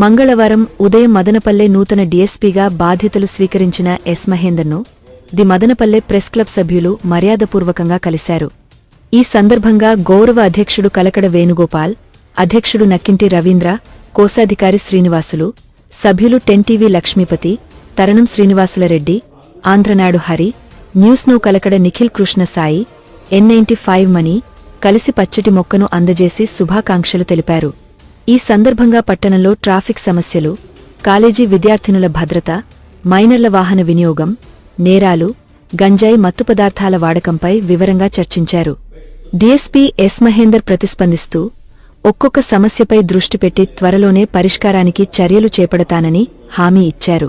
మంగళవారం ఉదయం మదనపల్లె నూతన డీఎస్పీగా బాధ్యతలు స్వీకరించిన ఎస్ మహేందర్ను ది మదనపల్లె ప్రెస్ క్లబ్ సభ్యులు మర్యాదపూర్వకంగా కలిశారు. ఈ సందర్భంగా గౌరవ అధ్యక్షుడు కలకడ వేణుగోపాల్ అధ్యక్షుడు నక్కింటి రవీంద్ర కోశాధికారి శ్రీనివాసులు సభ్యులు టెన్టీవీ లక్ష్మీపతి తరణం Srinivasulu Reddy Andhranadu Hari news no Kalakada Nikhil Krishna Sai N ninety five money కలిసి పచ్చటి మొక్కను అందజేసి శుభాకాంక్షలు తెలిపారు. ఈ సందర్భంగా పట్టణంలో ట్రాఫిక్ సమస్యలు కాలేజీ విద్యార్థినుల భద్రత మైనర్ల వాహన వినియోగం నేరాలు గంజాయి మత్తు పదార్థాల వాడకంపై వివరంగా చర్చించారు. డీఎస్పీ ఎస్ మహేందర్ ప్రతిస్పందిస్తూ ఒక్కొక్క సమస్యపై దృష్టి పెట్టి త్వరలోనే పరిష్కారానికి చర్యలు చేపడతానని హామీ ఇచ్చారు.